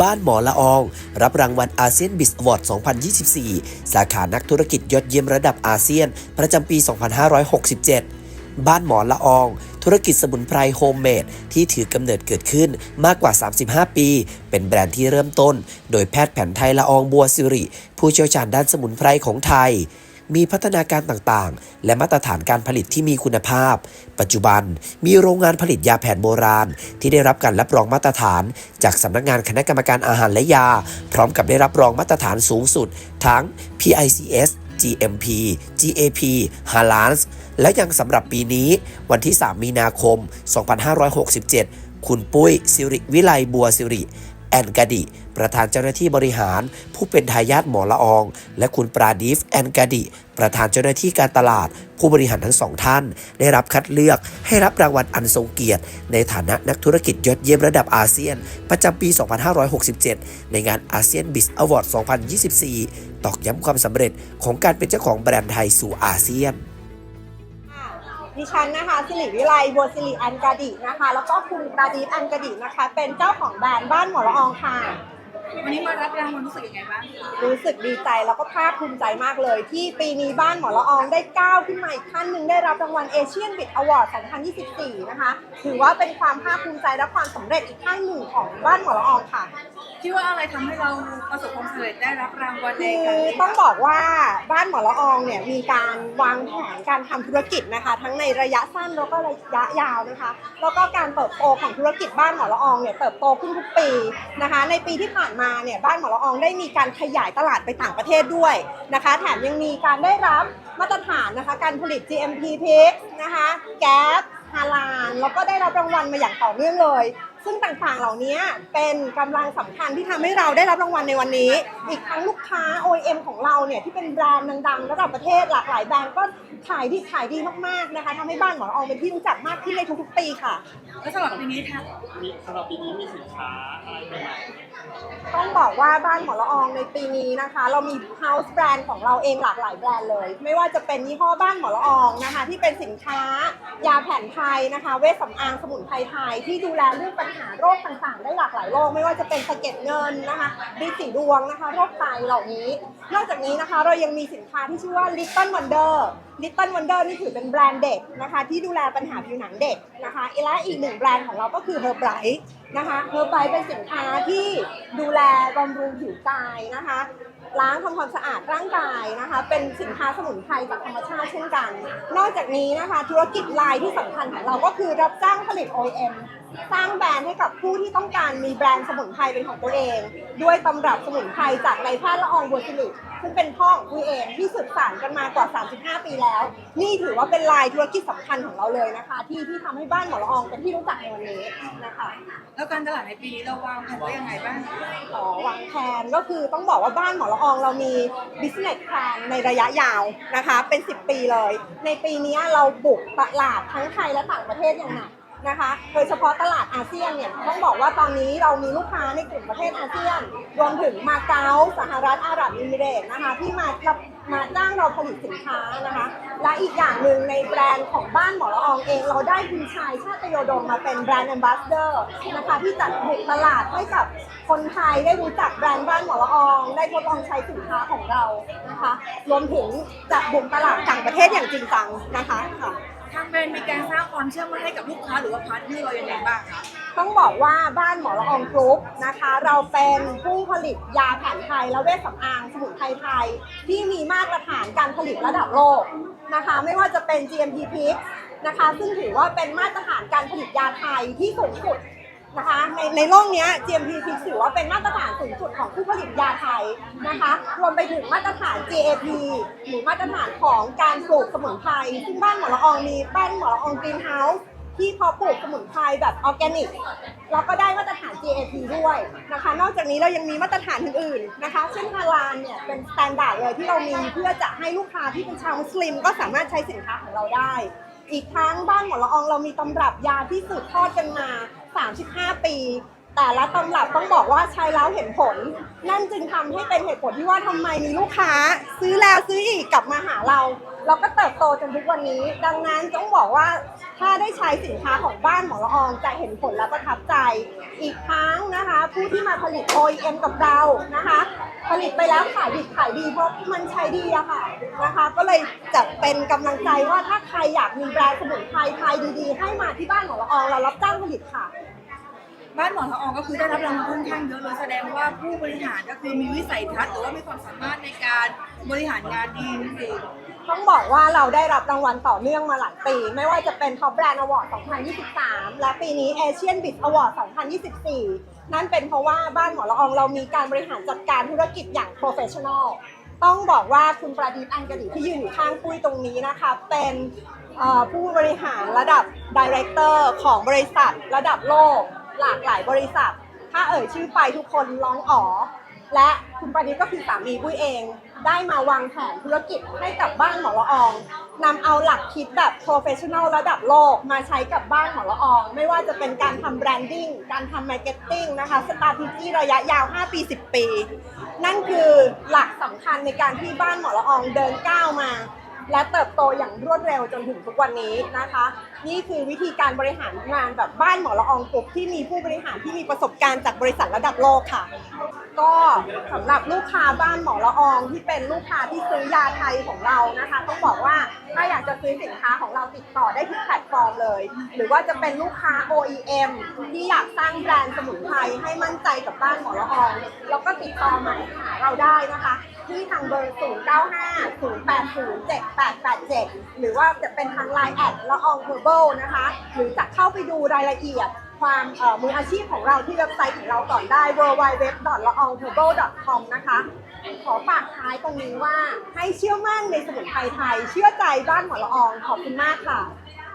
บ้านหมอละออง รับรางวัลอาเซียนบิสอวอร์ด 2024 สาขานักธุรกิจยอดเยี่ยมระดับอาเซียน ประจำปี 2567 บ้านหมอละออง ธุรกิจสมุนไพรโฮมเมดที่ถือกำเนิดเกิดขึ้นมากกว่า 35 ปี เป็นแบรนด์ที่เริ่มต้น โดยแพทย์แผนไทยละอองบัวสิริ ผู้เชี่ยวชาญด้านสมุนไพรของไทย มีพัฒนาการต่างๆ และมาตรฐานการผลิตที่มีคุณภาพ ปัจจุบันมีโรงงานผลิตยาแผนโบราณ ที่ได้รับการรับรองมาตรฐาน จากสำนักงานคณะกรรมการอาหารและยา พร้อมกับได้รับรองมาตรฐานสูงสุด ทั้ง PICS GMP GAP h a l a n s และยังสำหรับปีนี้วันที่ 3 มีนาคม 2567 คุณปุ้ยสิริวิไลบัวสิริ แอนกาดิ ประธานเจ้าหน้าที่บริหาร ผู้เป็นทายาทหมอละออง และคุณปราดีฟแอนกาดิ ประธานเจ้าหน้าที่การตลาด ผู้บริหารทั้งสองท่าน ได้รับคัดเลือกให้รับรางวัลอันทรงเกียรติ ในฐานะนักธุรกิจยอดเยี่ยมระดับอาเซียน ประจำปี 2567 ในงานอาเซียนบิสอวอร์ด 2024 ตอกย้ำความสำเร็จของการเป็นเจ้าของแบรนด์ไทยสู่อาเซียน ดิฉันนะคะสิริวิไลบัวสิริอันกาดินะคะ แล้วก็คุณประดีฟอันกาดินะคะ เป็นเจ้าของแบรนด์บ้านหมอละอองค่ะ วันนี้มารับรางวัลรู้สึกยังไงบ้างคะรู้สึกดีใจแล้วก็ภาคภูมิใจมากเลย ที่ปีนี้บ้านหมอละอองได้ก้าวขึ้นมาอีกขั้นหนึ่งได้รับรางวัลเอเชียนบิ t อวอร์ด 2024 นะคะ ถือว่าเป็นความภาคภูมิใจและความสำเร็จอีกขั้นหนึ่งของบ้านหมอละอองค่ะ คิดว่าอะไรทำให้เราประสบความสำเร็จได้รับรางวัลในคือการนี้ต้องบอกว่าบ้านหมอละอองเนี่ยมีการวางแผนการทำธุรกิจนะคะ ทั้งในระยะสั้นแล้วก็ระยะยาวนะคะ แล้วก็การเติบโตของธุรกิจบ้านหมอละอองเนี่ยเติบโตขึ้นทุกปีนะคะ ในปีที่ผ่านมาเนี่ยบ้านหมอละอองได้มีการขยายตลาดไปต่างประเทศด้วยนะคะแถมยังมีการได้รับมาตรฐานนะคะการผลิต GMP พิกนะคะแก๊ส ฮาลานแล้วก็ได้รับรางวัลมาอย่างต่อเนื่องเลย ซึ่งต่างๆเหล่านี้เป็นกำลังสำคัญที่ทำให้เราได้รับรางวัลในวันนี้ อีกทั้งลูกค้า OEM ของเราเนี่ยที่เป็นแบรนด์ดังๆ ระดับประเทศหลากหลายแบรนด์ก็ขายดีขายดีมากๆนะคะทำให้บ้านหมอละอองเป็นที่รู้จักมากขึ้นในทุกๆปีค่ะแล้วสำหรับปีนี้ค่ะสำหรับปีนี้มีสินค้าอะไรใหม่ต้อง บอกว่าบ้านหมอละอองในปีนี้นะคะ เรามี house brand ของเราเองหลากหลายแบรนด์เลย ไม่ว่าจะเป็นยี่ห้อบ้านหมอละอองนะคะ ที่เป็นสินค้ายาแผนไทยนะคะ เวชสำอางสมุนไพรไทย ที่ดูแลเรื่องปัญหาโรคต่างๆ ได้หลากหลายโรคไม่ว่าจะเป็นสะเก็ดเงินนะคะดีสีดวงนะคะ โรคไตเหล่านี้ นอกจากนี้นะคะเรายังมีสินค้าที่ชื่อว่า Little Wonder Little Wonder นี่ถือเป็นแบรนด์เด็กนะคะที่ดูแลปัญหาผิวหนังเด็กนะคะและอีกหนึ่งแบรนด์ของเราก็คือ Herbright นะคะ Herbright เป็นสินค้าที่ดูแลบำรุงผิวกายนะคะล้างทำความสะอาดร่างกายนะคะ เป็นสินค้าสมุนไพรจากธรรมชาติเช่นกัน นอกจากนี้นะคะ ธุรกิจลายที่สำคัญของเราก็คือรับจ้างผลิต OEM สร้างแบรนด์ให้กับผู้ที่ต้องการมีแบรนด์สมุนไพรเป็นของตัวเอง ด้วยตำรับสมุนไพรจากนายแพทย์ละอองบัวสิริ ซึ่งเป็นพ่อของคุยเองที่สืบสานกันมากว่า 35 ปีแล้ว นี่ถือว่าเป็นลายธุรกิจสำคัญของเราเลยนะคะ ที่ที่ทำให้บ้านหมอละอองเป็นที่รู้จักในวันนี้นะคะ แล้วการตลาดในปีนี้เราวางแผนไว้ยังไงบ้างอ๋อวางแผนก็คือต้องบอกว่าบ้านหมอละอองเรามี business plan ในระยะยาวนะคะ เป็น 10 ปีเลย ในปีนี้เราบุกตลาดทั้งไทยและต่างประเทศอย่างหนัก นะคะ โดยเฉพาะตลาดอาเซียนเนี่ยต้องบอกว่าตอนนี้เรามีลูกค้าในกลุ่มประเทศอาเซียน รวมถึงมาเก๊าสหรัฐอาหรับเอมิเรตนะคะที่มารับมาจ้างเราผลิตสินค้านะคะ และอีกอย่างหนึ่งในแบรนด์ของบ้านหมอละอองเอง เราได้คุณชายชาติโยดมมาเป็นแบรนด์ a m b a s s a d o r นะคะที่จัดบุกตลาดให้กับคนไทยได้รู้จักแบรนด์บ้านหมอละออง ได้ทดลองใช้สินค้าของเรานะคะ รวมถึงจะบุกตลาดต่างประเทศอย่างจริงจังนะคะค่ะ ทางแบรนด์มีการสร้างความเชื่อมั่นให้กับลูกค้าหรือว่าพาร์ทเนอร์เราอย่างไรบ้างคะต้องบอกว่าบ้านหมอละอองกรุ๊ปนะคะ เราเป็นผู้ผลิตยาแผนไทย และเวชสำอางสมุนไพรไทย ที่มีมาตรฐานการผลิตระดับโลกนะคะ ไม่ว่าจะเป็น GMP p นะคะ ซึ่งถือว่าเป็นมาตรฐานการผลิตยาไทยที่สูงสุด นะคะในในโลกเนี้ GMP ถือว่าเป็นมาตรฐานสูงสุดของผู้ผลิตยาไทยนะคะรวมไปถึงมาตรฐาน GAP หรือมาตรฐานของการปลูกสมุนไพรซึ่งบ้านหมอละอองมีบ้านหมอละอองกรีนเฮาส์ที่พอปลูกสมุนไพรแบบออร์แกนิกแล้วก็ได้มาตรฐาน GAP ด้วยนะคะ นอกจากนี้เรายังมีมาตรฐานอื่นๆนะคะเช่นฮาลาลเนี่ยเป็นสแตนดาร์ดเลยที่เรามีเพื่อจะให้ลูกค้าที่เป็นชาวมุสลิม ก็สามารถใช้สินค้าของเราได้ อีกทั้งบ้านหมอละอองเรามีตำรับยาที่สืบทอดกันมา 35 ปี แต่ละตำรับต้องบอกว่าใช้แล้วเห็นผล นั่นจึงทำให้เป็นเหตุผลที่ว่าทำไมมีลูกค้า ซื้อแล้วซื้ออีกกลับมาหาเรา เราก็เติบโตจนทุกวันนี้ ดังนั้นต้องบอกว่าถ้าได้ใช้สินค้าของบ้านหมอละอองจะเห็นผลและประทับใจ อีกทั้งนะคะ ผู้ที่มาผลิต OEM กับเรานะคะ ผลิตไปแล้วขายดิบขายดีเพราะมันใช้ดีอะค่ะนะคะ ก็เลยจะเป็นกำลังใจว่าถ้าใครอยากมีแบรนด์สมุนไพรไทยดีๆ ให้มาที่บ้านหมอละอองเรารับจ้างผลิตค่ะ บ้านหมอละอองก็คือได้รับรางวัลค่อนข้างเยอะเลยแสดงว่าผู้บริหารก็คือมีวิสัยทัศน์หรือว่ามีความสามารถในการบริหารงานดีจริงต้องบอกว่าเราได้รับรางวัลต่อเนื่องมาหลายปี ไม่ว่าจะเป็น Top Brand Award 2023 และปีนี้ Asian Bit Award 2024 นั่นเป็นเพราะว่าบ้านหมอละอองเรามีการบริหารจัดการธุรกิจอย่าง professional ต้องบอกว่าคุณประดิษฐ์อันกดีที่ยืนอยู่ข้างปุ้ยตรงนี้นะคะ เป็นผู้บริหารระดับ Director ของบริษัทระดับโลก หลากหลายบริษัท ถ้าเอ่ยชื่อไปทุกคนร้องอ๋อ และคุณประดิษฐ์ก็คือสามีปุ้ยเอง ได้มาวางแผนธุรกิจให้กับบ้านหมอละอองนำเอาหลักคิดแบบ professional ระดับโลกมาใช้กับบ้านหมอละออง ไม่ว่าจะเป็นการทำแบรนดิ้งการทำมาร์เก็ตติ้งนะคะสตาร์ทจี้ระยะยาว 5 ปี 10 ปี นั่นคือหลักสำคัญในการที่บ้านหมอละอองเดินก้าวมา และเติบโตอย่างรวดเร็วจนถึงทุกวันนี้นะคะ นี่คือวิธีการบริหารงานแบบบ้านหมอละอองกรุ๊ปที่มีผู้บริหารที่มีประสบการณ์จากบริษัทระดับโลกค่ะ ก็สำหรับลูกค้าบ้านหมอละอองที่เป็นลูกค้าที่ซื้อยาไทยของเรานะคะ ต้องบอกว่าถ้าอยากจะซื้อสินค้าของเราติดต่อได้ที่แพลตฟอร์มเลย หรือว่าจะเป็นลูกค้า OEM ที่อยากสร้างแบรนด์สมุนไพรให้มั่นใจกับบ้านหมอละออง แล้วก็ติดต่อมาหาเราได้นะคะ ที่ทางเบอร์ 0950807887 หรือว่าจะเป็นทาง Line แอดละอองเ e อร์เบิลนะคะ หรือจะเข้าไปดูรายละเอียด ความมืออาชีพของเราที่เว็บไซต์ของเราก่อนได้ w w w l a o n g t u r b o c o m นะคะ ขอฝากท้ายตรงนี้ว่าให้เชื่อมั่นในสมุนไพรไทย เชื่อใจบ้านหมอละอองขอบคุณมากค่ะ